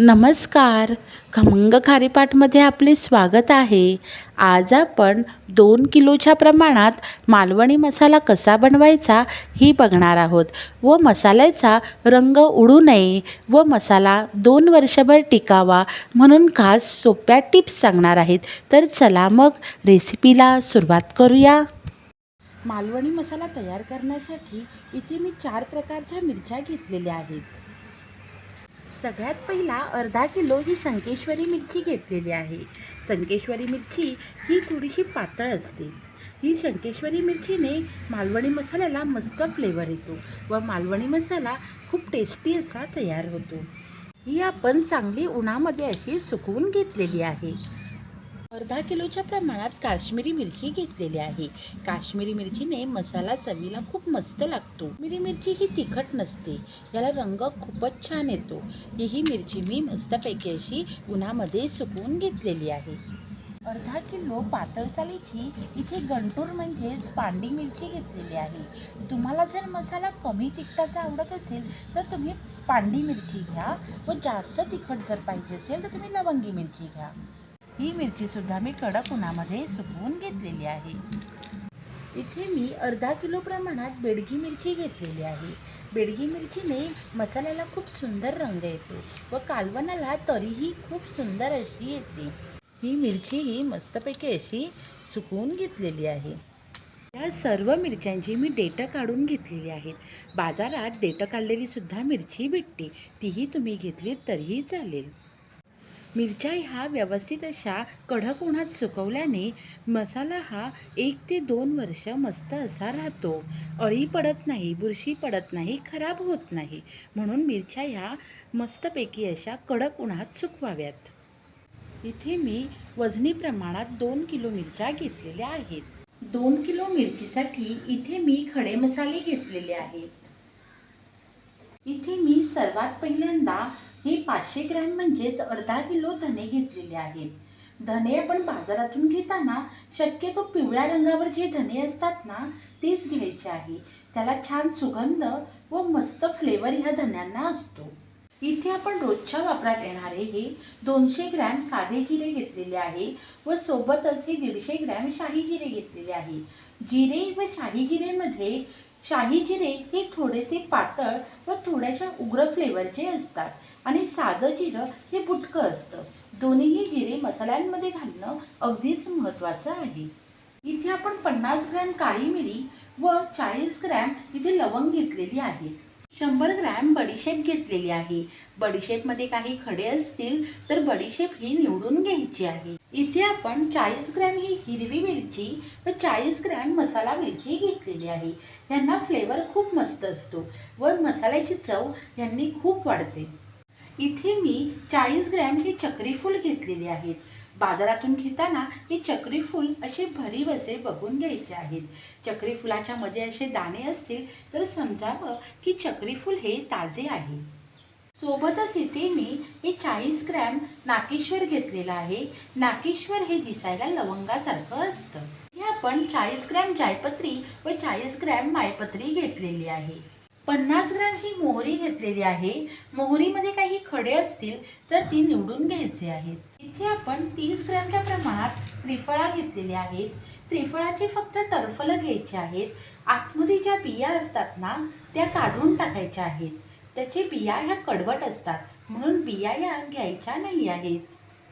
नमस्कार. खमंग खारीपाटमध्ये आपले स्वागत आहे. आज आपण दोन किलोच्या प्रमाणात मालवणी मसाला कसा बनवायचा ही बघणार आहोत व मसाल्याचा रंग उडू नये व मसाला दोन वर्षभर टिकावा म्हणून खास सोप्या टिप्स सांगणार आहेत. तर चला मग रेसिपीला सुरुवात करूया. मालवणी मसाला तयार करण्यासाठी इथे मी चार प्रकारच्या मिरच्या घेतलेल्या आहेत. सगळ्यात पहिला अर्धा किलो ही संकेश्वरी मिरची घेतलेली आहे. संकेश्वरी मिरची ही थोडीशी पातळ असते. ही शंकेश्वरी मिरचीने मालवणी मसाल्याला मस्त फ्लेवर येतो व मालवणी मसाला खूप टेस्टी असा तयार होतो. ही आपण चांगली उन्हामध्ये अशी सुकवून घेतलेली आहे. अर्धा किलोच्या प्रमाणात काश्मीरी मिरची घेतलेली आहे. काश्मीरी मिरचीने मसाला चवीला खूप मस्त लागतो. काश्मीरी मिरची ही तिखट नसते याला रंग खूपच छान येतो. ही मिरची मी मस्तपैकी अशी उन्हामध्ये सुकवून घेतलेली आहे. अर्धा किलो पातळसालीची इथे गंटूर म्हणजेच पांडी मिरची घेतलेली आहे. तुम्हाला जर मसाला कमी तिखटाचा आवडत असेल तर तुम्ही पांडी मिरची घ्या व जास्त तिखट जर पाहिजे असेल तर तुम्ही लवंगी मिरची घ्या. ही मिरचीसुद्धा मी कडक उन्हामध्ये सुकवून घेतलेली आहे. इथे मी अर्धा किलो प्रमाणात बेडगी मिरची घेतलेली आहे. बेडगी मिरचीने मसाल्याला खूप सुंदर रंग येतो व कालवणाला तरीही खूप सुंदर अशी येते. ही मिरची ही मस्तपैकी अशी सुकवून घेतलेली आहे. या सर्व मिरच्यांची मी डेटं काढून घेतलेली आहेत. बाजारात डेटं काढलेली सुद्धा मिरची भेटते. तीही तुम्ही घेतलीत तरीही चालेल. मिरच्या ह्या व्यवस्थित अशा कडक उन्हात सुकवल्याने मसाला हा एक ते दोन वर्ष मस्त असा राहतो. अळी पडत नाही बुरशी पडत नाही खराब होत नाही. म्हणून मिरच्या ह्या मस्तपैकी अशा कडक उन्हात सुकवाव्यात. इथे मी वजनी प्रमाणात दोन किलो मिरच्या घेतलेल्या आहेत. दोन किलो मिरचीसाठी इथे मी खडे मसाले घेतलेले आहेत. इथे मी सर्वात पहिल्यांदा हे पाचशे ग्रॅम म्हणजेच अर्धा किलो धने घेतलेले आहेत. धने आपण बाजारातून घेताना शक्यतो पिवळ्या रंगावर जे धने असतात ना तेच घ्यायचे आहे. त्याला छान सुगंध व मस्त फ्लेवर ह्या धन्यांना असतो. इथे आपण रोजच्या वापरात येणारे हे दोनशे ग्रॅम साधे जिरे घेतलेले आहे व सोबतच हे दीडशे ग्रॅम शाही जिरे घेतलेले आहे. जिरे व शाही जिरेमध्ये शाही जिरे हे थोडेसे पातळ व थोड्याशा उग्र फ्लेवरचे असतात. आणि साधं जिरं हे बुटकं असतं. दोन्हीही जिरे मसाल्यांमध्ये घालणं अगदीच महत्त्वाचं आहे. इथे आपण पन्नास ग्रॅम काळी मिरी व चाळीस ग्रॅम इथे लवंग घेतलेली आहे. शंभर ग्रॅम बडीशेप घेतलेली आहे. बडीशेपमध्ये काही खडे असतील तर बडीशेप ही निवडून घ्यायची आहे. इथे आपण चाळीस ग्रॅम ही हिरवी मिरची व चाळीस ग्रॅम मसाला मिरची घेतलेली आहे. यांना फ्लेवर खूप मस्त असतो व मसाल्याची चव यांनी खूप वाढते. इथे मी चाळीस ग्रॅम ही चक्रीफूल घेतलेले घेतलेली आहेत. बाजारातून घेताना हे चक्रीफूल असे भरीव असे बघून घ्यायचे आहेत. चक्री फुलाच्या मध्ये असे दाणे असतील तर समजावं की चक्रीफूल हे ताजे आहे. सोबतच इथे मी हे चाळीस ग्रॅम नाकेश्वर घेतलेलं आहे. नाकेश्वर हे दिसायला लवंगासारखं असतं. हे आपण चाळीस ग्रॅम जायपत्री व चाळीस ग्रॅम मायपत्री घेतलेली आहे. पन्नास ग्रॅम ही मोहरी घेतलेली आहे. मोहरीमध्ये काही खडे असतील तर ती निवडून घ्यायचे आहेत. इथे आपण तीस ग्रॅमच्या प्रमाणात त्रिफळा घेतलेली आहेत. त्रिफळाचे फक्त टरफलं घ्यायचे आहेत. आतमध्ये ज्या बिया असतात ना त्या काढून टाकायच्या आहेत. त्याचे बिया ह्या कडवट असतात. म्हणून बिया या घ्यायच्या नाही आहेत.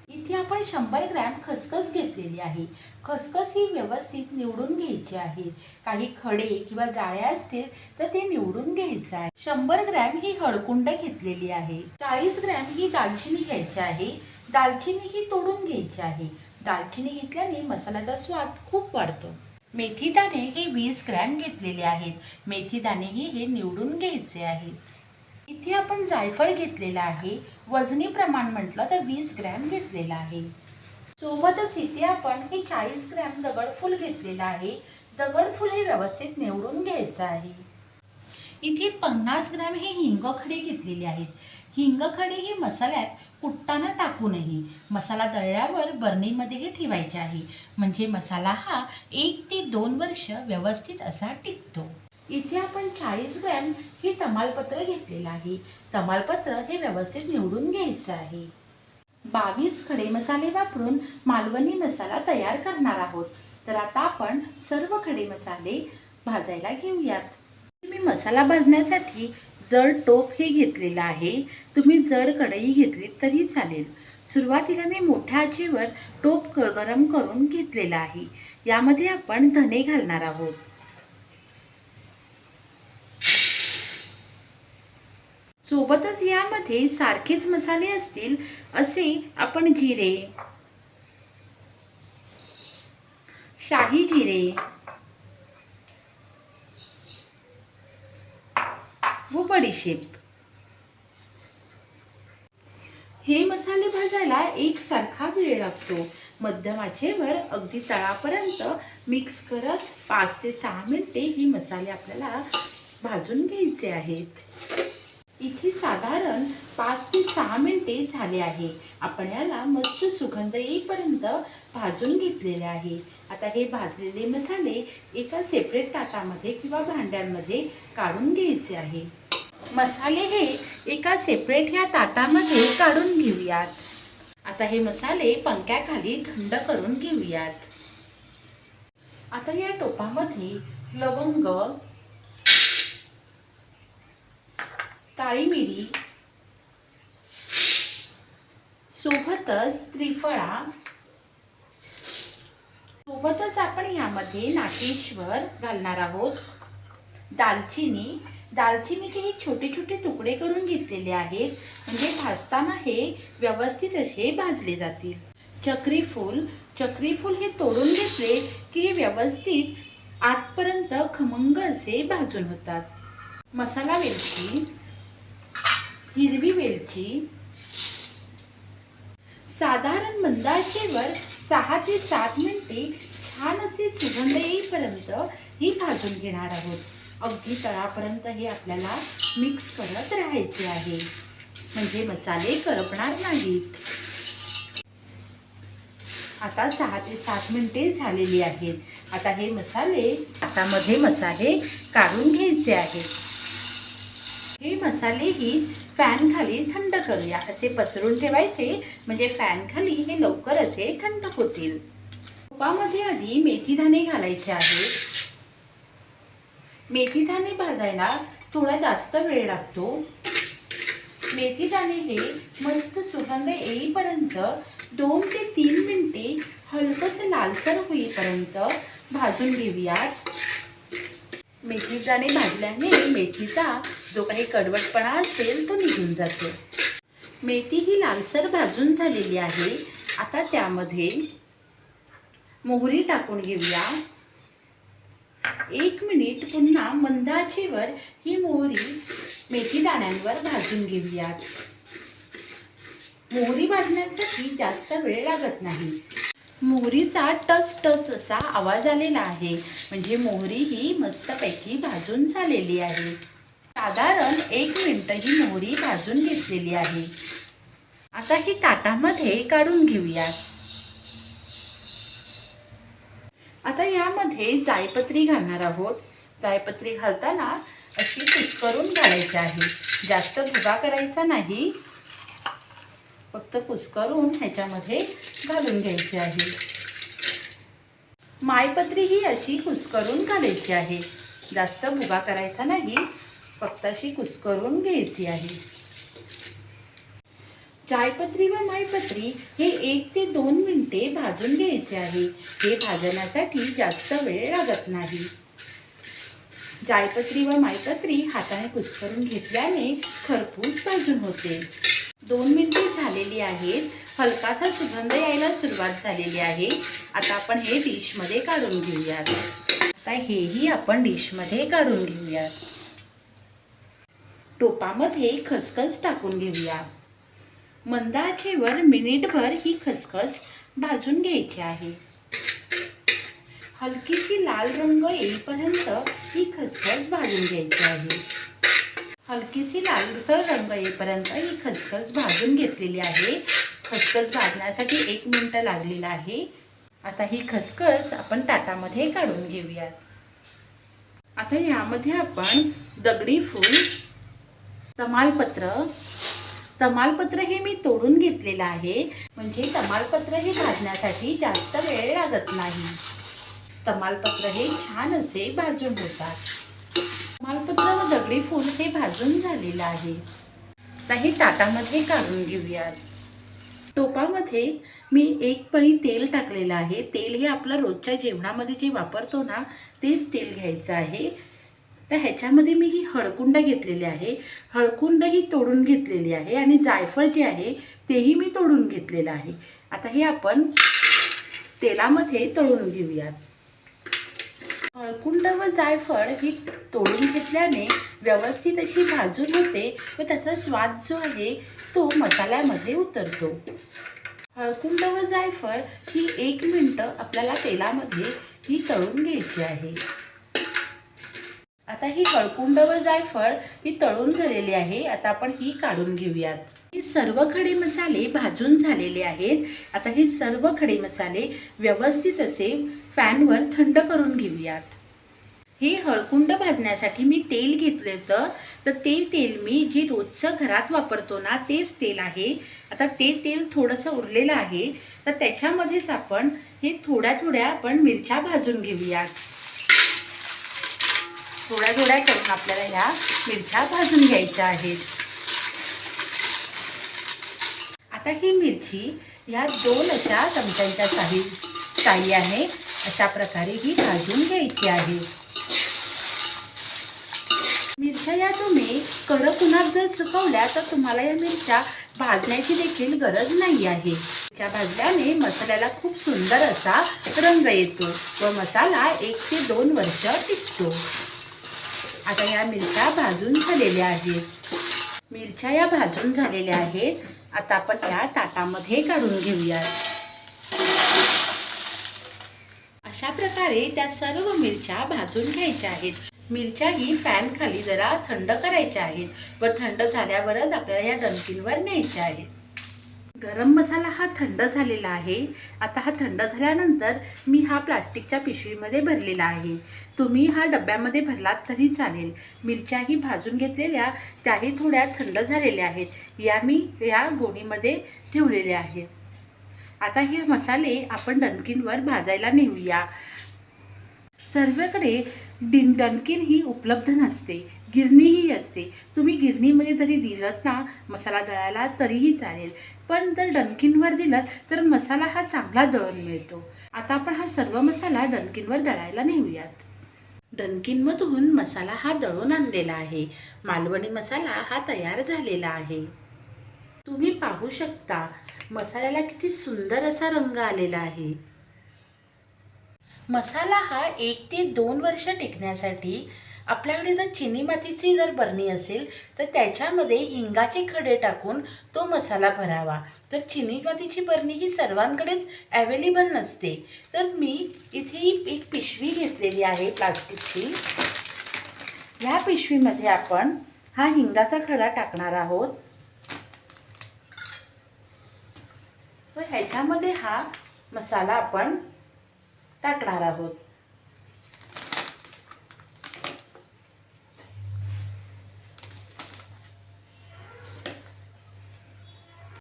इथे आपण शंभर ग्रॅम खसखस घेतलेली आहे. खसखस ही व्यवस्थित निवडून घ्यायची आहे. काही खडे किंवा जाळ्या असतील तर ते निवडून घ्यायचं आहे. शंभर ग्रॅम ही हळकुंड घेतलेली आहे. चाळीस ग्रॅम ही दालचिनी घ्यायची आहे. दालचिनी ही तोडून घ्यायची आहे. दालचिनी घेतल्याने मसाल्याचा स्वाद खूप वाढतो. मेथी दाणे हे वीस ग्रॅम घेतलेले आहेत. मेथी दाणेही हे निवडून घ्यायचे आहेत. इथे आपण जायफळ घेतलेलं आहे वजनी प्रमाण म्हटलं तर वीस ग्रॅम घेतलेलं आहे. सोबतच इथे आपण हे चाळीस ग्रॅम दगडफूल घेतलेलं आहे. दगडफूल हे व्यवस्थित निवडून घ्यायचं आहे. इथे पन्नास ग्रॅम हे हिंगखडे घेतलेले आहेत. हिंगखडे हे मसाल्यात कुट्टाना टाकू नये मसाला दळल्यावर बर्नीमध्ये हे ठेवायचे आहे. म्हणजे मसाला हा एक ते दोन वर्ष व्यवस्थित असा टिकतो. इथे आपण चाळीस ग्रॅम हे तमालपत्र घेतलेलं आहे. तमालपत्र हे व्यवस्थित निवडून घ्यायचं आहे. बावीस खडे मसाले वापरून मालवणी मसाला तयार करणार आहोत. तर आता आपण सर्व खडे मसाले भाजायला घेऊयात. मी मसाला भाजण्यासाठी जड टोप हे घेतलेलं आहे. तुम्ही जड कढई घेतली तरी चालेल. सुरुवातीला मी मोठ्या आचेवर टोप गरम करून घेतलेला आहे. यामध्ये आपण धने घालणार आहोत. सोबतच यामध्ये सारखेच मसाले असतील असे आपण जिरे शाही जिरे व बडीशेप. हे मसाले भाजायला एकसारखा वेळ लागतो. मध्यम आचेवर अगदी तळापर्यंत मिक्स करत पाच ते सहा मिनिटे हे मसाले आपल्याला भाजून घ्यायचे आहेत. इथे साधारण पाच ते सहा मिनिटे झाले आहे. आपण याला मस्त सुगंध येईपर्यंत भाजून घेतलेले आहे. आता हे भाजलेले मसाले एका सेपरेट ताटामध्ये किंवा भांड्यांमध्ये काढून घ्यायचे आहे. मसाले हे एका सेपरेट ह्या ताटामध्ये काढून घेऊयात. आता हे मसाले पंख्याखाली थंड करून घेऊयात. आता या टोपामध्ये लवंग काळी मिरी सोबतच त्रिफळा सोबतच आपण यामध्ये नाटेश्वर घालणार आहोत. दालचिनी दालचिनीचे हे छोटे छोटे तुकडे करून घेतलेले आहेत. म्हणजे भाजताना हे व्यवस्थित असे भाजले जातील. चक्रीफूल चक्रीफूल हे तोडून घेतले की हे व्यवस्थित आतपर्यंत खमंग असे भाजून होतात. मसाला वेलची हिरवी वेलची साधारण मंदाचेवर सहा ते सात मिनिटे छान असे सुगंध येईपर्यंत ही भाजून घेणार आहोत. अगदी तळापर्यंत हे आपल्याला मिक्स करत राहायचे आहे. म्हणजे मसाले करपणार नाहीत. आता सहा ते सात मिनिटे झालेली आहेत. आता हे मसाले आतामध्ये मसाले काढून घ्यायचे आहेत. हे मसालेही फॅन खाली थंड करूया. असे पसरून ठेवायचे म्हणजे फॅन खाली हे लवकर असे थंड होतील. तुपामध्ये आधी मेथी दाणे घालायचे आहेत मेथी दाणे भाजायला थोडा जास्त वेळ लागतो. मेथी दाणे हे मस्त सुगंध येईपर्यंत दोन ते तीन मिनिटे हलकंसं लालसर होईपर्यंत भाजून घेऊयात. मेथीचाने भाजल्याने मेथीचा जो काही कडवटपणा असेल तो निघून जातो. मेथी ही लालसर भाजून झालेली आहे. आता त्यामध्ये मोहरी टाकून घेऊया. एक मिनिट पुन्हा मंद आचेवर ही मोहरी मेथी दाण्यांवर भाजून घेऊयात. मोहरी भाजण्यासाठी जास्त वेळ लागत नाही. मोहरीचा टच टच असा आवाज आलेला आहे. म्हणजे मोहरी ही मस्तपैकी भाजून झालेली आहे. साधारण एक मिनिट ही मोहरी भाजून घेतलेली आहे. आता ही ताटामध्ये काढून घेऊया. आता यामध्ये जायपत्री घालणार आहोत. जायपत्री घालताना अशी कुस्करून घालायची आहे. जास्त भुगा करायचा नाही. फक्त कुस्करून ह्याच्यामध्ये घालून घ्यायची आहे. मायपत्री ही अशी कुस्करून घालायची आहे. जास्त भुगा करायचा नाही फक्त अशी कुस्करून घ्यायची आहे. चायपत्री व मायपत्री हे एक ते दोन मिनिटे भाजून घ्यायचे आहे. हे भाजण्यासाठी जास्त वेळ लागत नाही. जायपत्री व मायपत्री हाताने कुस्करून घेतल्याने खरपूस भाजून होते. दोन मिनटे झालेली आहेत. हलकासा सुगंध यायला सुरुवात झालेली आहे. आता आपण हे डिशमध्ये काढून घेऊयात. आता हेही आपण डिशमध्ये काढून घेऊयात. टोपामध्ये खसखस टाकून घेऊया. मंद आचेवर मिनिटभर ही खसखस भाजून घ्यायची आहे. हलकीशी लाल रंग येईपर्यंत ही खसखस भाजून घ्यायची आहे. हलकीशी लालसर रंग येईपर्यंत ही खसखस भाजून घेतलेली आहे. खसखस भाजण्यासाठी एक मिनटं लागलेला आहे. आता ही खसखस आपण ताटामध्ये काढून घेऊयात. आता यामध्ये आपण दगडी फूल तमालपत्र. तमालपत्र हे मी तोडून घेतलेलं आहे. म्हणजे तमालपत्र हे भाजण्यासाठी जास्त वेळ लागत नाही. तमालपत्र हे छान असे भाजून होतात मालपत्र व दगडी फूल हे भाजून झालेलं आहे. आता हे ताटामध्ये काढून घेऊयात. टोपामध्ये मी एक पळी तेल टाकलेलं आहे. तेल हे आपलं रोजच्या जेवणामध्ये जे वापरतो ना तेच तेल घ्यायचं आहे. तर ह्याच्यामध्ये मी ही हळकुंड घेतलेली आहे. हळकुंड ही तोडून घेतलेली आहे आणि जायफळ जे आहे तेही मी तोडून घेतलेलं आहे. आता हे आपण तेलामध्ये तळून घेऊयात. हळकुंड व जायफळ ही तोडून घेतल्याने व्यवस्थित अशी भाजून होते व त्याचा स्वाद जो आहे तो मसाल्यामध्ये उतरतो. हळकुंड व जायफळ ही एक मिनटं आपल्याला तेलामध्ये ही तळून घ्यायची आहे. आता ही हळकुंड व जायफळ ही तळून झालेली आहे. आता आपण ही काढून घेऊयात. हे सर्व खडे मसाले भाजून झालेले आहेत. आता हे सर्व खडे मसाले व्यवस्थित असे फॅनवर थंड करून घेऊयात. हे हळकुंड भाजण्यासाठी मी तेल घेतलं होतं. तर ते तेल मी जे रोजचं घरात वापरतो ना तेच तेल आहे. आता ते तेल थोडंसं उरलेलं आहे. तर त्याच्यामध्येच आपण हे थोड्या थोड्या आपण मिरच्या भाजून घेऊयात. थोड्या थोड्या करून आपल्याला ह्या मिरच्या भाजून घ्यायच्या आहेत. आता ही मिरची ह्या दोन अशा चमच्यांच्या साही साह्याने अशा प्रकारे ही भाजून घ्यायची आहे. मिरच्या या तुम्ही कडक उन्हात जर सुकवल्या तर तुम्हाला या मिरच्या भाजण्याची देखील गरज नाही आहे. त्या भाजल्याने मसाल्याला खूप सुंदर असा रंग येतो व मसाला एक ते दोन वर्ष टिकतो. आता या मिरच्या भाजून झालेल्या आहेत. मिरच्या या भाजून झालेल्या आहेत. आता आपण या ताटामध्ये काढून घेऊयात. अशा प्रकारे त्या सर्व मिरच्या भाजून घ्यायच्या आहेत. मिरच्या ही फॅन खाली जरा थंड करायच्या आहेत व थंड झाल्यावरच आपल्याला या डंकींवर न्यायच्या आहेत. गरम मसाला हा थंड झालेला आहे. आता हा थंड झाल्यानंतर मी हा प्लास्टिकच्या पिशवीमध्ये भरलेला आहे. तुम्ही हा डब्यामध्ये भरलात तरी चालेल. मिरच्याही भाजून घेतलेल्या त्याही थोड्या थंड झालेल्या आहेत. या मी या गोणीमध्ये ठेवलेल्या आहेत. आता हे मसाले आपण डनकिनवर भाजायला नेऊया. सर्वकडे डिन डनकिन ही उपलब्ध नसते. गिरणीही असते. तुम्ही गिरणीमध्ये जरी दिलं ना मसाला दळायला तरीही चालेल. पण जर डणकींवर दिलं तर मसाला हा चांगला दळण मिळतो. आता आपण हा सर्व मसाला डणकींवर दळायला नेऊयात डणकींमधून मसाला हा दळून आणलेला आहे. मालवणी मसाला हा तयार झालेला आहे. तुम्ही पाहू शकता मसाल्याला किती सुंदर असा रंग आलेला आहे. मसाला हा एक ते दोन वर्ष टिकण्यासाठी आपल्याकडे जर चिनी मातीची जर बरणी असेल तर त्याच्यामध्ये हिंगाचे खडे टाकून तो मसाला भरावा. तर चिनी मातीची बरणी ही सर्वांकडेच ॲवेलेबल नसते. तर मी इथे एक पिशवी घेतलेली आहे प्लास्टिकची. ह्या पिशवीमध्ये आपण हा हिंगाचा खडा टाकणार आहोत. व ह्याच्यामध्ये हा मसाला आपण टाकणार आहोत.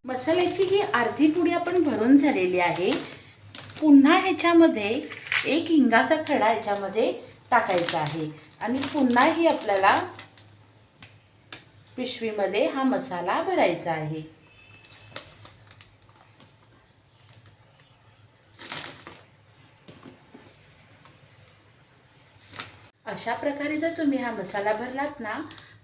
मसाल्याची ही अर्धी पुडी आपण भरून झालेली आहे. पुन्हा ह्याच्यामध्ये एक हिंगाचा खडा ह्याच्यामध्ये टाकायचा आहे. आणि पुन्हा ही आपल्याला पिशवीमध्ये हा मसाला भरायचा आहे. अशा प्रकारे जर तुम्ही हा मसाला भरलात ना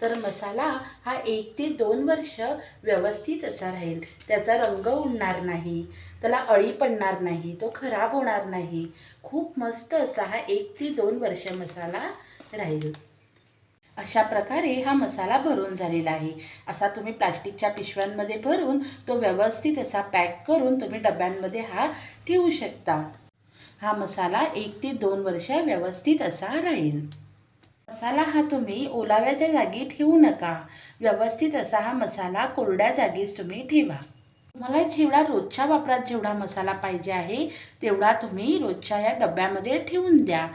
तर मसाला हा एक ते दोन वर्ष व्यवस्थित असा राहील. त्याचा रंग उडणार नाही. त्याला अळी पडणार नाही. तो खराब होणार नाही. खूप मस्त असा हा एक ते दोन वर्ष मसाला राहील. अशा प्रकारे हा मसाला भरून झालेला आहे. असा तुम्ही प्लास्टिकच्या पिशव्यांमध्ये भरून तो व्यवस्थित असा पॅक करून तुम्ही डब्यांमध्ये हा ठेवू शकता. हा मसाला एक ते दोन वर्ष व्यवस्थित असा राहील. मसाला हा तुम्ही ओलाव्याच्या जागी ठेवू नका. व्यवस्थित असा हा मसाला कोरड्या जागीच तुम्ही ठेवा. तुम्हाला जेवढा रोजच्या वापरात जेवढा मसाला पाहिजे आहे तेवढा तुम्ही रोजच्या या डब्यामध्ये ठेवून द्या.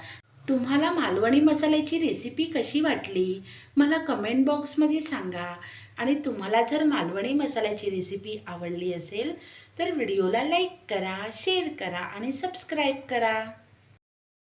तुम्हाला मालवणी मसाल्याची रेसिपी कशी वाटली? मला कमेंट बॉक्समध्ये सांगा. आणि तुम्हाला जर मालवणी मसाल्याची रेसिपी आवडली असेल तर व्हिडिओला लाईक करा शेअर करा आणि सबस्क्राईब करा.